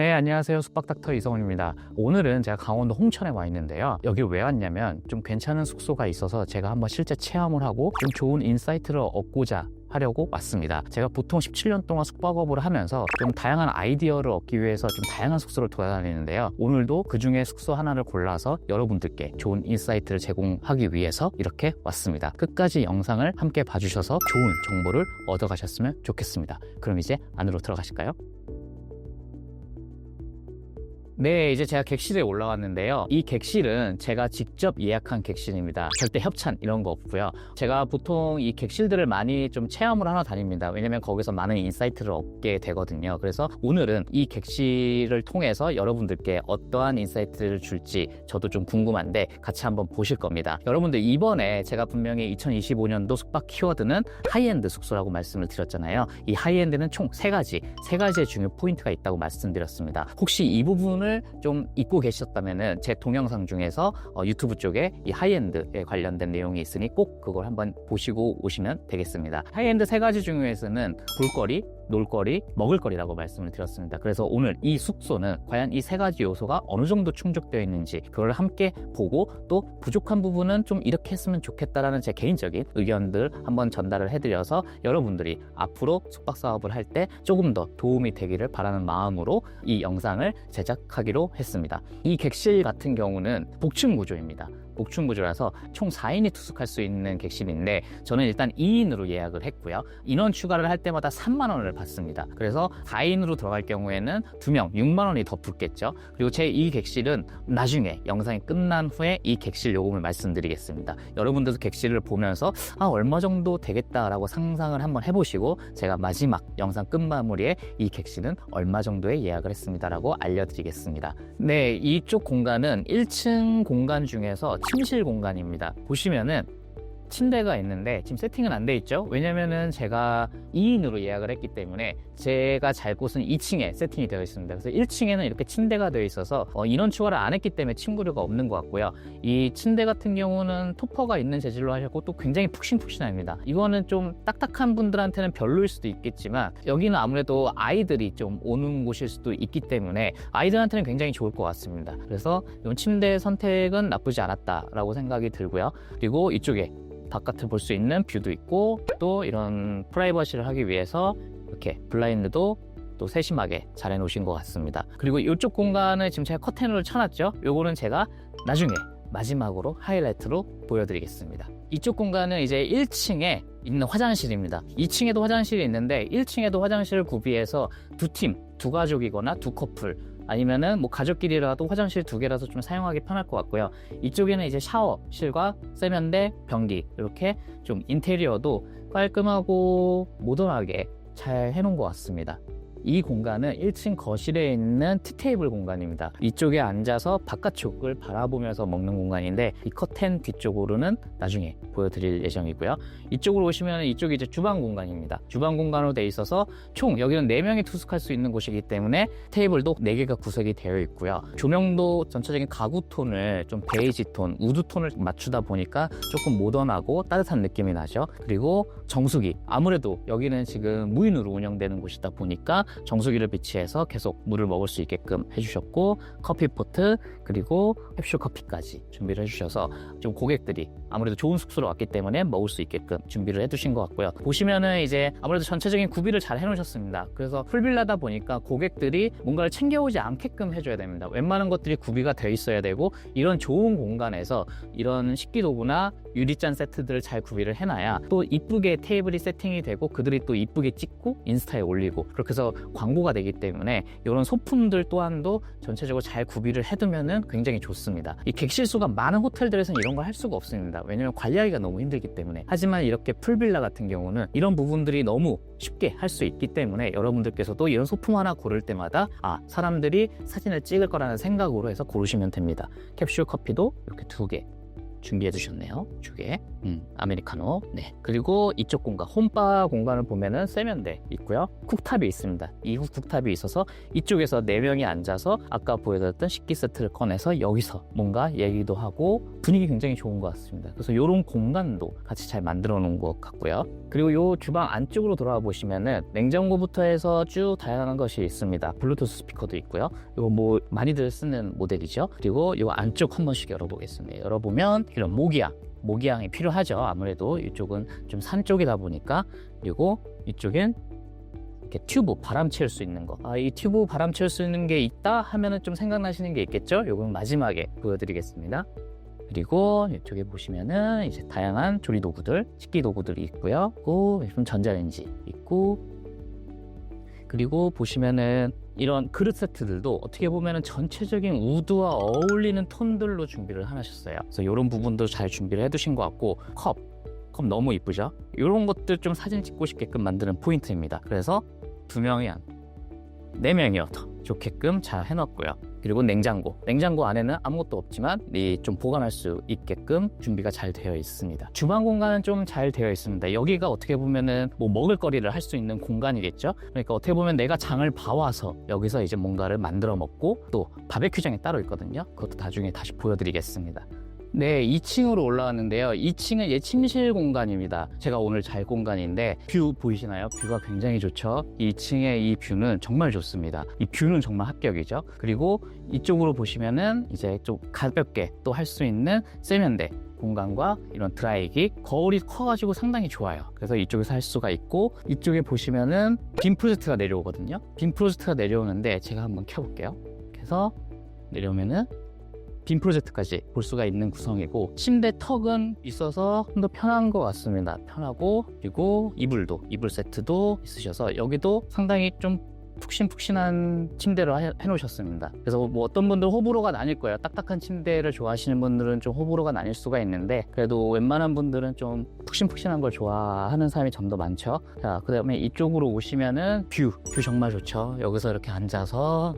네, 안녕하세요. 숙박닥터 이성훈입니다. 오늘은 제가 강원도 홍천에 와 있는데요. 여기 왜 왔냐면 좀 괜찮은 숙소가 있어서 제가 한번 실제 체험을 하고 좀 좋은 인사이트를 얻고자 하려고 왔습니다. 제가 보통 17년 동안 숙박업을 하면서 좀 다양한 아이디어를 얻기 위해서 좀 다양한 숙소를 돌아다니는데요. 오늘도 그 중에 숙소 하나를 골라서 여러분들께 좋은 인사이트를 제공하기 위해서 이렇게 왔습니다. 끝까지 영상을 함께 봐주셔서 좋은 정보를 얻어가셨으면 좋겠습니다. 그럼 이제 안으로 들어가실까요? 네, 이제 제가 객실에 올라왔는데요. 이 객실은 제가 직접 예약한 객실입니다. 절대 협찬 이런 거 없고요. 제가 보통 이 객실들을 많이 좀 체험을 하러 다닙니다. 왜냐면 거기서 많은 인사이트를 얻게 되거든요. 그래서 오늘은 이 객실을 통해서 여러분들께 어떠한 인사이트를 줄지 저도 좀 궁금한데 같이 한번 보실 겁니다. 여러분들 이번에 제가 분명히 2025년도 숙박 키워드는 하이엔드 숙소라고 말씀을 드렸잖아요. 이 하이엔드는 총 세 가지, 세 가지의 중요 포인트가 있다고 말씀드렸습니다. 혹시 이 부분을 좀 잊고 계셨다면은 제 동영상 중에서 어, 유튜브 쪽에 이 하이엔드에 관련된 내용이 있으니 꼭 그걸 한번 보시고 오시면 되겠습니다. 하이엔드 세 가지 중에서는 볼거리, 놀거리, 먹을거리라고 말씀을 드렸습니다. 그래서 오늘 이 숙소는 과연 이 세 가지 요소가 어느 정도 충족되어 있는지 그걸 함께 보고 또 부족한 부분은 좀 이렇게 했으면 좋겠다라는 제 개인적인 의견들 한번 전달을 해드려서 여러분들이 앞으로 숙박 사업을 할 때 조금 더 도움이 되기를 바라는 마음으로 이 영상을 제작하기로 했습니다. 이 객실 같은 경우는 복층 구조입니다. 복층 구조라서 총 4인이 투숙할 수 있는 객실인데 저는 일단 2인으로 예약을 했고요. 인원 추가를 할 때마다 3만 원을 받습니다. 그래서 4인으로 들어갈 경우에는 2명 6만 원이 더 붙겠죠. 그리고 제 이 객실은 나중에 영상이 끝난 후에 이 객실 요금을 말씀드리겠습니다. 여러분들도 객실을 보면서 아 얼마 정도 되겠다라고 상상을 한번 해보시고 제가 마지막 영상 끝마무리에 이 객실은 얼마 정도에 예약을 했습니다라고 알려드리겠습니다. 네, 이쪽 공간은 1층 공간 중에서 침실 공간입니다. 보시면은 침대가 있는데 지금 세팅은 안 돼 있죠? 왜냐면은 제가 2인으로 예약을 했기 때문에 제가 잘 곳은 2층에 세팅이 되어 있습니다. 그래서 1층에는 이렇게 침대가 되어 있어서 어, 인원 추가를 안 했기 때문에 침구류가 없는 것 같고요. 이 침대 같은 경우는 토퍼가 있는 재질로 하셨고 또 굉장히 푹신푹신합니다. 이거는 좀 딱딱한 분들한테는 별로일 수도 있겠지만 여기는 아무래도 아이들이 좀 오는 곳일 수도 있기 때문에 아이들한테는 굉장히 좋을 것 같습니다. 그래서 이 침대 선택은 나쁘지 않았다라고 생각이 들고요. 그리고 이쪽에 바깥을 볼 수 있는 뷰도 있고 또 이런 프라이버시를 하기 위해서 이렇게 블라인드도 또 세심하게 잘 해놓으신 것 같습니다. 그리고 이쪽 공간을 지금 제가 커튼으로 쳐놨죠. 요거는 제가 나중에 마지막으로 하이라이트로 보여드리겠습니다. 이쪽 공간은 이제 1층에 있는 화장실입니다. 2층에도 화장실이 있는데 1층에도 화장실을 구비해서 두 팀, 두 가족이거나 두 커플 아니면은 뭐 가족끼리라도 화장실 두 개라서 좀 사용하기 편할 것 같고요. 이쪽에는 이제 샤워실과 세면대, 변기 이렇게 좀 인테리어도 깔끔하고 모던하게 잘 해놓은 것 같습니다. 이 공간은 1층 거실에 있는 티테이블 공간입니다. 이쪽에 앉아서 바깥쪽을 바라보면서 먹는 공간인데 이 커튼 뒤쪽으로는 나중에 보여드릴 예정이고요. 이쪽으로 오시면 이쪽이 이제 주방 공간입니다. 주방 공간으로 돼 있어서 총 여기는 4명이 투숙할 수 있는 곳이기 때문에 테이블도 4개가 구색이 되어 있고요. 조명도 전체적인 가구 톤을 좀 베이지 톤, 우드 톤을 맞추다 보니까 조금 모던하고 따뜻한 느낌이 나죠. 그리고 정수기. 아무래도 여기는 지금 무인으로 운영되는 곳이다 보니까 정수기를 비치해서 계속 물을 먹을 수 있게끔 해주셨고 커피포트 그리고 캡슐 커피까지 준비를 해주셔서 좀 고객들이 아무래도 좋은 숙소로 왔기 때문에 먹을 수 있게끔 준비를 해두신 것 같고요. 보시면은 이제 아무래도 전체적인 구비를 잘 해놓으셨습니다. 그래서 풀빌라다 보니까 고객들이 뭔가를 챙겨오지 않게끔 해줘야 됩니다. 웬만한 것들이 구비가 되어 있어야 되고 이런 좋은 공간에서 이런 식기도구나 유리잔 세트들을 잘 구비를 해놔야 또 이쁘게 테이블이 세팅이 되고 그들이 또 이쁘게 찍고 인스타에 올리고 그렇게 해서 광고가 되기 때문에 이런 소품들 또한도 전체적으로 잘 구비를 해두면은 굉장히 좋습니다. 이 객실 수가 많은 호텔들에서는 이런 걸 할 수가 없습니다. 왜냐면 관리하기가 너무 힘들기 때문에. 하지만 이렇게 풀빌라 같은 경우는 이런 부분들이 너무 쉽게 할 수 있기 때문에 여러분들께서도 이런 소품 하나 고를 때마다 아 사람들이 사진을 찍을 거라는 생각으로 해서 고르시면 됩니다. 캡슐 커피도 이렇게 두 개. 준비해 주셨네요. 이쪽에 음, 아메리카노. 네. 그리고 이쪽 공간 홈바 공간을 보면은 세면대 있고요. 쿡탑이 있습니다. 이 후- 쿡탑이 있어서 이쪽에서 네 명이 앉아서 아까 보여드렸던 식기 세트를 꺼내서 여기서 뭔가 얘기도 하고 분위기 굉장히 좋은 것 같습니다. 그래서 이런 공간도 같이 잘 만들어 놓은 것 같고요. 그리고 요 주방 안쪽으로 돌아와 보시면은 냉장고부터 해서 쭉 다양한 것이 있습니다. 블루투스 스피커도 있고요. 이거 뭐 많이들 쓰는 모델이죠. 그리고 이 안쪽 한 번씩 열어보겠습니다. 열어보면 이런 모기향, 모기향이 필요하죠. 아무래도 이쪽은 좀 산 쪽이다 보니까 그리고 이쪽엔 이렇게 튜브 바람 채울 수 있는 거. 아, 이 튜브 바람 채울 수 있는 게 있다 하면은 좀 생각나시는 게 있겠죠? 요건 마지막에 보여드리겠습니다. 그리고 이쪽에 보시면은 이제 다양한 조리 도구들, 식기 도구들이 있고요. 그리고 좀 전자레인지 있고 그리고 보시면은 이런 그릇 세트들도 어떻게 보면은 전체적인 우드와 어울리는 톤들로 준비를 하셨어요. 그래서 이런 부분도 잘 준비를 해두신 것 같고 컵, 컵 너무 이쁘죠? 이런 것들 좀 사진 찍고 싶게끔 만드는 포인트입니다. 그래서 두 명이 안, 네 명이어도 좋게끔 잘 해놨고요. 그리고 냉장고. 냉장고 안에는 아무것도 없지만 이좀 보관할 수 있게끔 준비가 잘 되어 있습니다. 주방 공간은 좀 잘 되어 있습니다. 여기가 어떻게 보면은 뭐 먹을거리를 할 수 있는 공간이겠죠. 그러니까 어떻게 보면 내가 장을 봐와서 여기서 이제 뭔가를 만들어 먹고 또 바베큐장이 따로 있거든요. 그것도 나중에 다시 보여드리겠습니다. 네, 2층으로 올라왔는데요. 2층은 예 침실 공간입니다. 제가 오늘 잘 공간인데 뷰 보이시나요? 뷰가 굉장히 좋죠. 2층의 이 뷰는 정말 좋습니다. 이 뷰는 정말 합격이죠. 그리고 이쪽으로 보시면은 이제 좀 가볍게 또 할 수 있는 세면대 공간과 이런 드라이기 거울이 커가지고 상당히 좋아요. 그래서 이쪽에서 할 수가 있고 이쪽에 보시면은 빔 프로젝트가 내려오거든요. 빔 프로젝트가 내려오는데 제가 한번 켜볼게요. 그래서 내려오면은 빔 프로젝트까지 볼 수가 있는 구성이고 침대 턱은 있어서 좀 더 편한 것 같습니다. 편하고 그리고 이불도 이불 세트도 있으셔서 여기도 상당히 좀 푹신푹신한 침대로 해, 해놓으셨습니다. 그래서 뭐 어떤 분들 호불호가 나뉠 거예요. 딱딱한 침대를 좋아하시는 분들은 좀 호불호가 나뉠 수가 있는데 그래도 웬만한 분들은 좀 푹신푹신한 걸 좋아하는 사람이 좀 더 많죠. 자, 그 다음에 이쪽으로 오시면은 뷰, 뷰 정말 좋죠. 여기서 이렇게 앉아서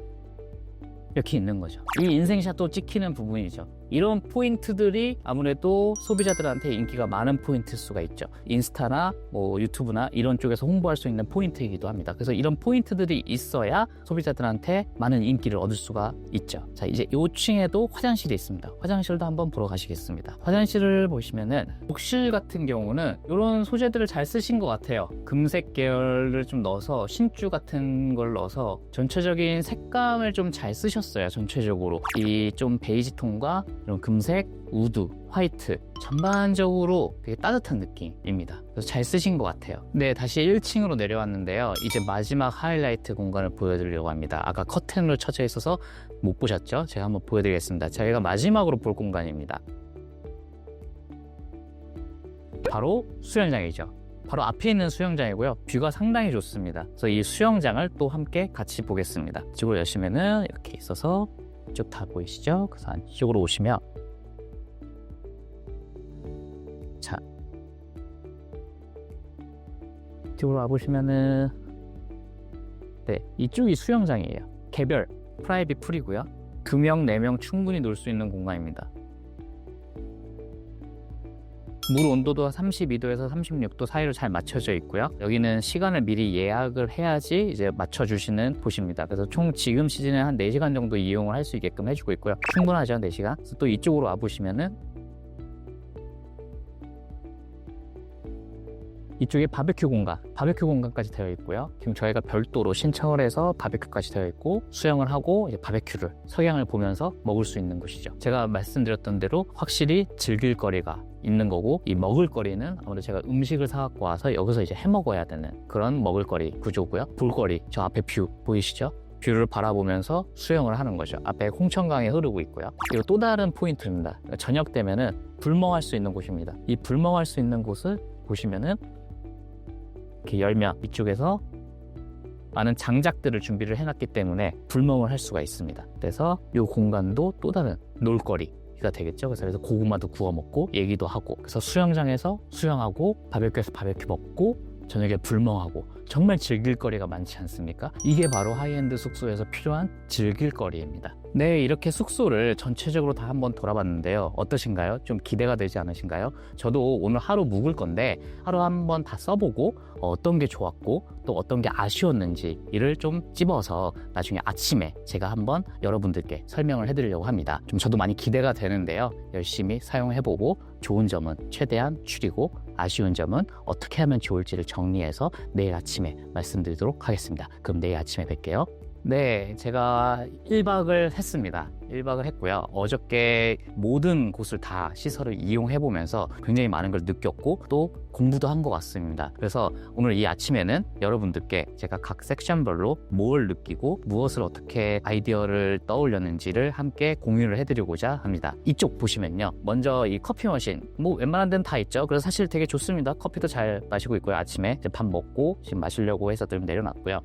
이렇게 있는 거죠. 이 인생샷도 찍히는 부분이죠. 이런 포인트들이 아무래도 소비자들한테 인기가 많은 포인트일 수가 있죠. 인스타나 뭐 유튜브나 이런 쪽에서 홍보할 수 있는 포인트이기도 합니다. 그래서 이런 포인트들이 있어야 소비자들한테 많은 인기를 얻을 수가 있죠. 자, 이제 5층에도 화장실이 있습니다. 화장실도 한번 보러 가시겠습니다. 화장실을 보시면은 욕실 같은 경우는 이런 소재들을 잘 쓰신 것 같아요. 금색 계열을 좀 넣어서 신주 같은 걸 넣어서 전체적인 색감을 좀 잘 쓰셨어요. 전체적으로 이 좀 베이지 톤과 이런 금색, 우드, 화이트 전반적으로 되게 따뜻한 느낌입니다. 그래서 잘 쓰신 것 같아요. 네, 다시 1층으로 내려왔는데요. 이제 마지막 하이라이트 공간을 보여드리려고 합니다. 아까 커튼으로 쳐져 있어서 못 보셨죠? 제가 한번 보여드리겠습니다. 저희가 마지막으로 볼 공간입니다. 바로 수영장이죠. 바로 앞에 있는 수영장이고요. 뷰가 상당히 좋습니다. 그래서 이 수영장을 또 함께 같이 보겠습니다. 이쪽으로 여시면은 이렇게 있어서 이쪽 다 보이시죠? 그래서 안쪽으로 오시면 자 이쪽으로 와보시면은 네 이쪽이 수영장이에요. 개별 프라이빗 풀이고요. 두 명, 네명 충분히 놀 수 있는 공간입니다. 물 온도도 32도에서 36도 사이로 잘 맞춰져 있고요. 여기는 시간을 미리 예약을 해야지 이제 맞춰주시는 곳입니다. 그래서 총 지금 시즌에 한 4시간 정도 이용을 할 수 있게끔 해주고 있고요. 충분하죠, 4시간. 그래서 또 이쪽으로 와보시면은 이쪽에 바베큐 공간, 바베큐 공간까지 되어 있고요. 지금 저희가 별도로 신청을 해서 바베큐까지 되어 있고 수영을 하고 이제 바베큐를 석양을 보면서 먹을 수 있는 곳이죠. 제가 말씀드렸던 대로 확실히 즐길 거리가 있는 거고 이 먹을거리는 아무래도 제가 음식을 사갖고 와서 여기서 이제 해 먹어야 되는 그런 먹을거리 구조고요. 볼거리 저 앞에 뷰 보이시죠? 뷰를 바라보면서 수영을 하는 거죠. 앞에 홍천강이 흐르고 있고요. 그리고 또 다른 포인트입니다. 저녁 되면은 불멍할 수 있는 곳입니다. 이 불멍할 수 있는 곳을 보시면은 이렇게 열면 이쪽에서 많은 장작들을 준비를 해놨기 때문에 불멍을 할 수가 있습니다. 그래서 이 공간도 또 다른 놀거리가 되겠죠. 그래서 그래서 고구마도 구워 먹고 얘기도 하고 그래서 수영장에서 수영하고 바베큐에서 바베큐 먹고 저녁에 불멍하고 정말 즐길 거리가 많지 않습니까? 이게 바로 하이엔드 숙소에서 필요한 즐길 거리입니다. 네, 이렇게 숙소를 전체적으로 다 한번 돌아봤는데요. 어떠신가요? 좀 기대가 되지 않으신가요? 저도 오늘 하루 묵을 건데 하루 한번 다 써보고 어떤 게 좋았고 또 어떤 게 아쉬웠는지 이를 좀 찝어서 나중에 아침에 제가 한번 여러분들께 설명을 해드리려고 합니다. 좀 저도 많이 기대가 되는데요. 열심히 사용해보고 좋은 점은 최대한 줄이고 아쉬운 점은 어떻게 하면 좋을지를 정리해서 내일 아침에 말씀드리도록 하겠습니다. 그럼 내일 아침에 뵐게요. 네, 제가 1박을 했습니다. 1박을 했고요. 어저께 모든 곳을 다 시설을 이용해 보면서 굉장히 많은 걸 느꼈고 또 공부도 한 것 같습니다. 그래서 오늘 이 아침에는 여러분들께 제가 각 섹션별로 뭘 느끼고 무엇을 어떻게 아이디어를 떠올렸는지를 함께 공유를 해드리고자 합니다. 이쪽 보시면요. 먼저 이 커피 머신 뭐 웬만한 데는 다 있죠. 그래서 사실 되게 좋습니다. 커피도 잘 마시고 있고요. 아침에 밥 먹고 지금 마시려고 해서 좀 내려놨고요.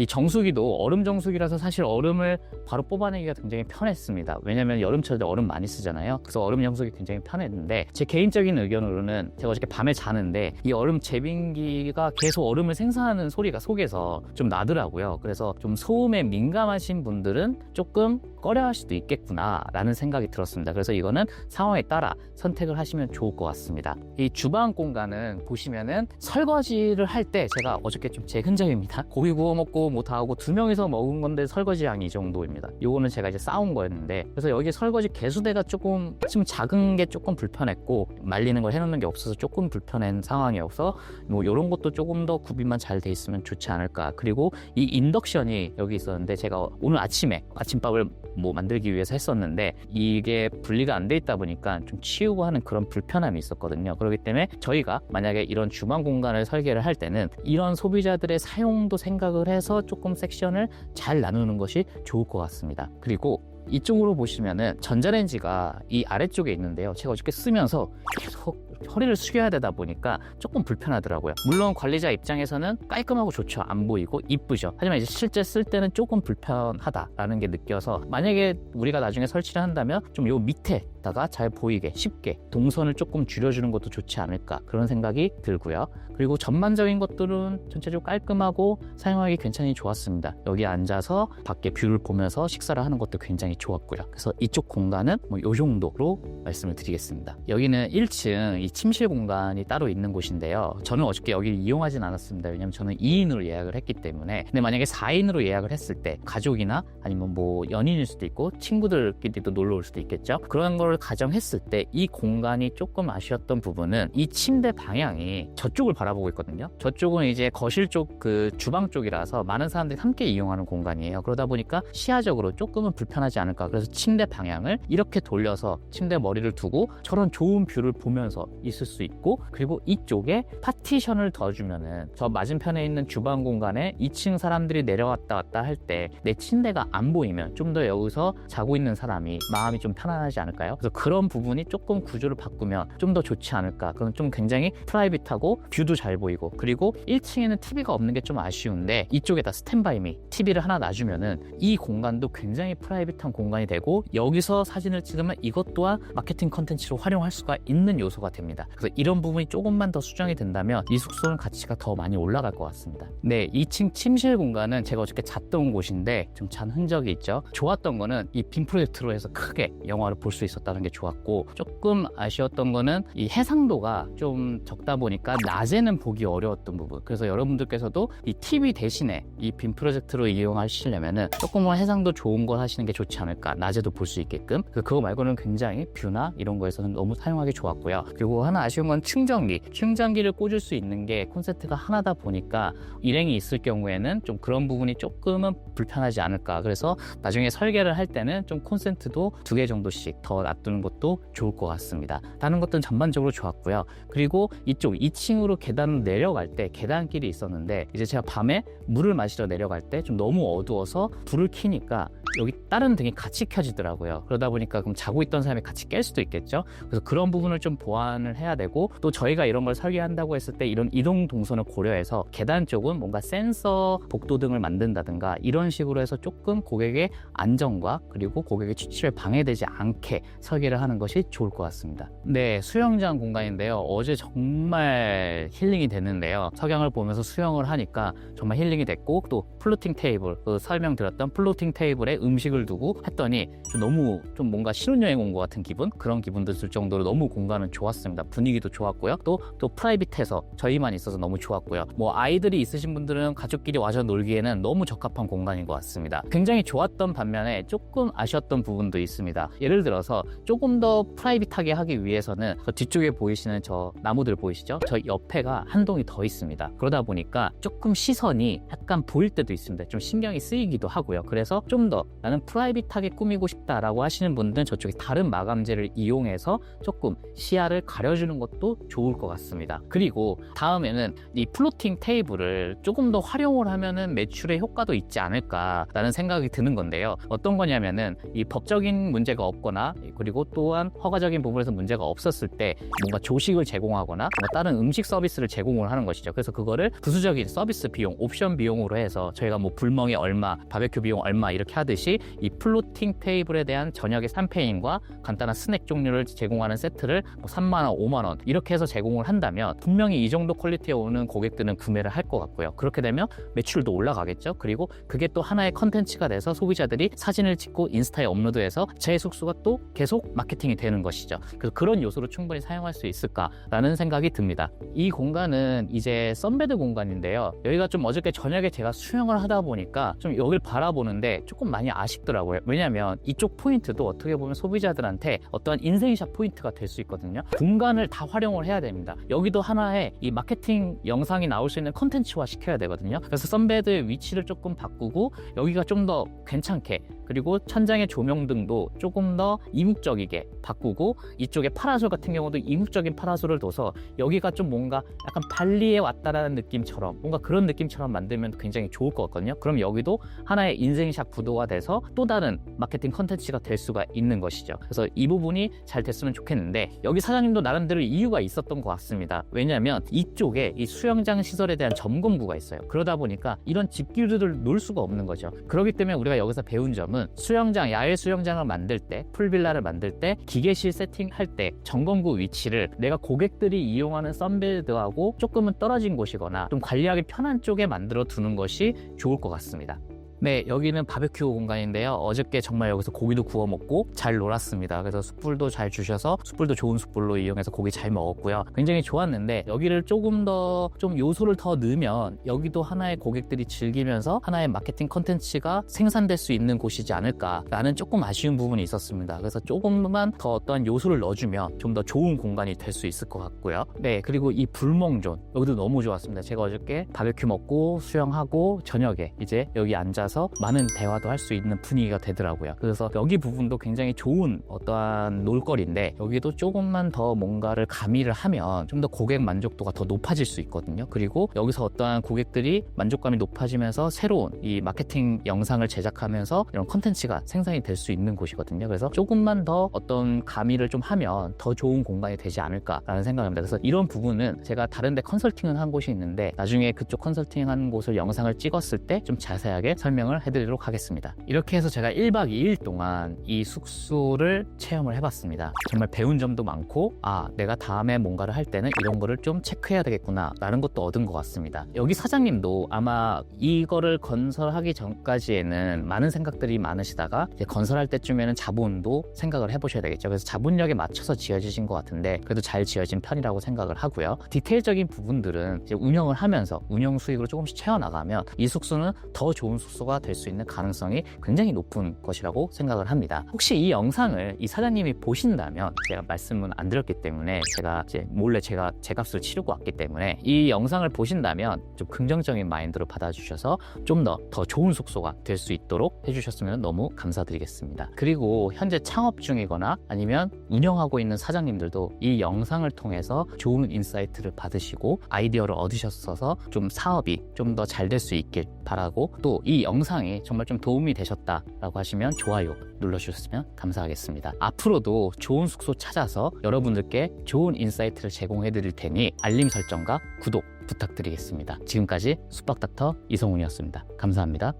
이 정수기도 얼음 정수기라서 사실 얼음을 바로 뽑아내기가 굉장히 편했습니다. 왜냐면 여름철 때 얼음 많이 쓰잖아요. 그래서 얼음 정수기 굉장히 편했는데 제 개인적인 의견으로는 제가 어저께 밤에 자는데 이 얼음 제빙기가 계속 얼음을 생산하는 소리가 속에서 좀 나더라고요. 그래서 좀 소음에 민감하신 분들은 조금 꺼려할 수도 있겠구나라는 생각이 들었습니다. 그래서 이거는 상황에 따라 선택을 하시면 좋을 것 같습니다. 이 주방 공간은 보시면은 설거지를 할 때 제가 어저께 좀 제 흔적입니다. 고기 구워 먹고 뭐다 하고 두 명이서 먹은 건데 설거지 양이 이 정도입니다. 요거는 제가 이제 싸운 거였는데 그래서 여기 설거지 개수대가 조금 좀 작은 게 조금 불편했고 말리는 걸 해놓는 게 없어서 조금 불편한 상황이어서 뭐 이런 것도 조금 더 구비만 잘 돼 있으면 좋지 않을까. 그리고 이 인덕션이 여기 있었는데 제가 오늘 아침에 아침밥을 뭐 만들기 위해서 했었는데 이게 분리가 안 돼 있다 보니까 좀 치우고 하는 그런 불편함이 있었거든요. 그렇기 때문에 저희가 만약에 이런 주방 공간을 설계를 할 때는 이런 소비자들의 사용도 생각을 해서 조금 섹션을 잘 나누는 것이 좋을 것 같습니다. 그리고 이쪽으로 보시면은 전자레인지가 이 아래쪽에 있는데요. 제가 어저께 쓰면서 계속 허리를 숙여야 되다 보니까 조금 불편하더라고요. 물론 관리자 입장에서는 깔끔하고 좋죠. 안 보이고 이쁘죠. 하지만 이제 실제 쓸 때는 조금 불편하다라는 게 느껴서 만약에 우리가 나중에 설치를 한다면 좀 요 밑에 다가 잘 보이게 쉽게 동선을 조금 줄여주는 것도 좋지 않을까 그런 생각이 들고요. 그리고 전반적인 것들은 전체적으로 깔끔하고 사용하기 굉장히 좋았습니다. 여기 앉아서 밖에 뷰를 보면서 식사를 하는 것도 굉장히 좋았고요. 그래서 이쪽 공간은 뭐 요 정도로 말씀을 드리겠습니다. 여기는 1층 이 침실 공간이 따로 있는 곳인데요. 저는 어저께 여기를 이용하진 않았습니다. 왜냐면 저는 2인으로 예약을 했기 때문에. 근데 만약에 4인으로 예약을 했을 때 가족이나 아니면 뭐 연인일 수도 있고 친구들끼리도 놀러 올 수도 있겠죠. 그런 걸 가정했을 때 이 공간이 조금 아쉬웠던 부분은 이 침대 방향이 저쪽을 바라보고 있거든요. 저쪽은 이제 거실 쪽 그 주방 쪽이라서 많은 사람들이 함께 이용하는 공간이에요. 그러다 보니까 시야적으로 조금은 불편하지 않을까. 그래서 침대 방향을 이렇게 돌려서 침대 머리를 두고 저런 좋은 뷰를 보면서 있을 수 있고 그리고 이쪽에 파티션을 더 주면은 저 맞은편에 있는 주방 공간에 2층 사람들이 내려왔다 갔다 할 때 내 침대가 안 보이면 좀 더 여기서 자고 있는 사람이 마음이 좀 편안하지 않을까요? 그래서 그런 부분이 조금 구조를 바꾸면 좀 더 좋지 않을까. 그건 좀 굉장히 프라이빗하고 뷰도 잘 보이고 그리고 1층에는 TV가 없는 게 좀 아쉬운데 이쪽에다 스탠바이미 TV를 하나 놔주면은 이 공간도 굉장히 프라이빗한 공간이 되고 여기서 사진을 찍으면 이것 또한 마케팅 컨텐츠로 활용할 수가 있는 요소가 됩니다. 그래서 이런 부분이 조금만 더 수정이 된다면 이 숙소는 가치가 더 많이 올라갈 것 같습니다. 네, 2층 침실 공간은 제가 어저께 잤던 곳인데 좀 잔 흔적이 있죠. 좋았던 거는 이 빔 프로젝트로 해서 크게 영화를 볼 수 있었다 는 게 좋았고 조금 아쉬웠던 거는 이 해상도가 좀 적다 보니까 낮에는 보기 어려웠던 부분. 그래서 여러분들께서도 이 TV 대신에 이 빔 프로젝트로 이용하시려면은 조금은 해상도 좋은 걸 하시는 게 좋지 않을까. 낮에도 볼 수 있게끔. 그- 그거 말고는 굉장히 뷰나 이런 거에서는 너무 사용하기 좋았고요. 그리고 하나 아쉬운 건 충전기. 충전기를 꽂을 수 있는 게 콘센트가 하나다 보니까 일행이 있을 경우에는 좀 그런 부분이 조금은 불편하지 않을까. 그래서 나중에 설계를 할 때는 좀 콘센트도 두 개 정도씩 더 놔두는 것도 좋을 것 같습니다. 다른 것들은 전반적으로 좋았고요. 그리고 이쪽 2층으로 계단을 내려갈 때 계단길이 있었는데 이제 제가 밤에 물을 마시러 내려갈 때 좀 너무 어두워서 불을 켜니까 여기 다른 등이 같이 켜지더라고요. 그러다 보니까 그럼 자고 있던 사람이 같이 깰 수도 있겠죠. 그래서 그런 부분을 좀 보완을 해야 되고 또 저희가 이런 걸 설계한다고 했을 때 이런 이동 동선을 고려해서 계단 쪽은 뭔가 센서 복도 등을 만든다든가 이런 식으로 해서 조금 고객의 안전과 그리고 고객의 취침에 방해되지 않게 설계를 하는 것이 좋을 것 같습니다. 네, 수영장 공간인데요. 어제 정말 힐링이 됐는데요. 석양을 보면서 수영을 하니까 정말 힐링이 됐고 또 플로팅 테이블 그 설명드렸던 플로팅 테이블에 음식을 두고 했더니 좀 너무 좀 뭔가 신혼여행 온 것 같은 기분 그런 기분도 들 정도로 너무 공간은 좋았습니다. 분위기도 좋았고요. 또 또 프라이빗해서 저희만 있어서 너무 좋았고요. 뭐 아이들이 있으신 분들은 가족끼리 와서 놀기에는 너무 적합한 공간인 것 같습니다. 굉장히 좋았던 반면에 조금 아쉬웠던 부분도 있습니다. 예를 들어서 조금 더 프라이빗하게 하기 위해서는 저 뒤쪽에 보이시는 저 나무들 보이시죠? 저 옆에가 한 동이 더 있습니다. 그러다 보니까 조금 시선이 약간 보일 때도 있습니다. 좀 신경이 쓰이기도 하고요. 그래서 좀 더 나는 프라이빗하게 꾸미고 싶다라고 하시는 분들은 저쪽에 다른 마감재를 이용해서 조금 시야를 가려주는 것도 좋을 것 같습니다. 그리고 다음에는 이 플로팅 테이블을 조금 더 활용을 하면은 매출의 효과도 있지 않을까라는 생각이 드는 건데요. 어떤 거냐면은 이 법적인 문제가 없거나 그리고 또한 허가적인 부분에서 문제가 없었을 때 뭔가 조식을 제공하거나 다른 음식 서비스를 제공을 하는 것이죠. 그래서 그거를 부수적인 서비스 비용, 옵션 비용으로 해서 저희가 뭐 불멍이 얼마, 바베큐 비용 얼마 이렇게 하듯이 이 플로팅 테이블에 대한 저녁의 샴페인과 간단한 스낵 종류를 제공하는 세트를 뭐 3만 원, 5만 원 이렇게 해서 제공을 한다면 분명히 이 정도 퀄리티에 오는 고객들은 구매를 할 것 같고요. 그렇게 되면 매출도 올라가겠죠. 그리고 그게 또 하나의 컨텐츠가 돼서 소비자들이 사진을 찍고 인스타에 업로드해서 제 숙소가 또 계속 마케팅이 되는 것이죠. 그래서 그런 요소로 충분히 사용할 수 있을까라는 생각이 듭니다. 이 공간은 이제 썬베드 공간인데요. 여기가 좀 어저께 저녁에 제가 수영을 하다 보니까 좀 여기를 바라보는데 조금 많이 아쉽더라고요. 왜냐하면 이쪽 포인트도 어떻게 보면 소비자들한테 어떠한 인생샷 포인트가 될 수 있거든요. 공간을 다 활용을 해야 됩니다. 여기도 하나의 이 마케팅 영상이 나올 수 있는 컨텐츠화 시켜야 되거든요. 그래서 썬베드의 위치를 조금 바꾸고 여기가 좀 더 괜찮게 그리고 천장의 조명 등도 조금 더 이 국적이게 바꾸고 이쪽에 파라솔 같은 경우도 이국적인 파라솔을 둬서 여기가 좀 뭔가 약간 발리에 왔다라는 느낌처럼 뭔가 그런 느낌처럼 만들면 굉장히 좋을 것 같거든요. 그럼 여기도 하나의 인생샷 구도가 돼서 또 다른 마케팅 컨텐츠가 될 수가 있는 것이죠. 그래서 이 부분이 잘 됐으면 좋겠는데 여기 사장님도 나름대로 이유가 있었던 것 같습니다. 왜냐하면 이쪽에 이 수영장 시설에 대한 점검구가 있어요. 그러다 보니까 이런 집기류들을 놓을 수가 없는 거죠. 그렇기 때문에 우리가 여기서 배운 점은 수영장, 야외 수영장을 만들 때, 풀빌라를 만들 때, 기계실 세팅할 때 점검구 위치를 내가 고객들이 이용하는 썬베드하고 조금은 떨어진 곳이거나 좀 관리하기 편한 쪽에 만들어 두는 것이 좋을 것 같습니다. 네, 여기는 바베큐 공간인데요. 어저께 정말 여기서 고기도 구워 먹고 잘 놀았습니다. 그래서 숯불도 잘 주셔서 숯불도 좋은 숯불로 이용해서 고기 잘 먹었고요. 굉장히 좋았는데 여기를 조금 더 좀 요소를 더 넣으면 여기도 하나의 고객들이 즐기면서 하나의 마케팅 컨텐츠가 생산될 수 있는 곳이지 않을까라는 조금 아쉬운 부분이 있었습니다. 그래서 조금만 더 어떠한 요소를 넣어주면 좀 더 좋은 공간이 될 수 있을 것 같고요. 네, 그리고 이 불멍존 여기도 너무 좋았습니다. 제가 어저께 바베큐 먹고 수영하고 저녁에 이제 여기 앉아서 많은 대화도 할 수 있는 분위기가 되더라고요. 그래서 여기 부분도 굉장히 좋은 어떠한 놀거리인데 여기도 조금만 더 뭔가를 가미를 하면 좀 더 고객 만족도가 더 높아질 수 있거든요. 그리고 여기서 어떠한 고객들이 만족감이 높아지면서 새로운 이 마케팅 영상을 제작하면서 이런 컨텐츠가 생산이 될 수 있는 곳이거든요. 그래서 조금만 더 어떤 가미를 좀 하면 더 좋은 공간이 되지 않을까라는 생각입니다. 그래서 이런 부분은 제가 다른 데 컨설팅을 한 곳이 있는데 나중에 그쪽 컨설팅 한 곳을 영상을 찍었을 때 좀 자세하게 설명 을 해드리도록 하겠습니다. 이렇게 해서 제가 1박 2일 동안 이 숙소를 체험을 해봤습니다. 정말 배운 점도 많고 아 내가 다음에 뭔가를 할 때는 이런 거를 좀 체크해야 되겠구나 라는 것도 얻은 것 같습니다. 여기 사장님도 아마 이거를 건설하기 전까지에는 많은 생각들이 많으시다가 건설할 때쯤에는 자본도 생각을 해보셔야 되겠죠. 그래서 자본력에 맞춰서 지어지신 것 같은데 그래도 잘 지어진 편이라고 생각을 하고요. 디테일적인 부분들은 운영을 하면서 운영 수익으로 조금씩 채워나가면 이 숙소는 더 좋은 숙소 가 될 수 있는 가능성이 굉장히 높은 것이라고 생각을 합니다. 혹시 이 영상을 이 사장님이 보신다면 제가 말씀은 안 드렸기 때문에 제가 이제 몰래 제가 제 값을 치르고 왔기 때문에 이 영상을 보신다면 좀 긍정적인 마인드로 받아주셔서 좀 더 더 좋은 숙소가 될 수 있도록 해주셨으면 너무 감사드리겠습니다. 그리고 현재 창업 중이거나 아니면 운영하고 있는 사장님들도 이 영상을 통해서 좋은 인사이트를 받으시고 아이디어를 얻으셨어서 좀 사업이 좀 더 잘 될 수 있길 바라고 또 이 영상 영상이 정말 좀 도움이 되셨다라고 하시면 좋아요 눌러주셨으면 감사하겠습니다. 앞으로도 좋은 숙소 찾아서 여러분들께 좋은 인사이트를 제공해 드릴 테니 알림 설정과 구독 부탁드리겠습니다. 지금까지 숙박닥터 이성훈이었습니다. 감사합니다.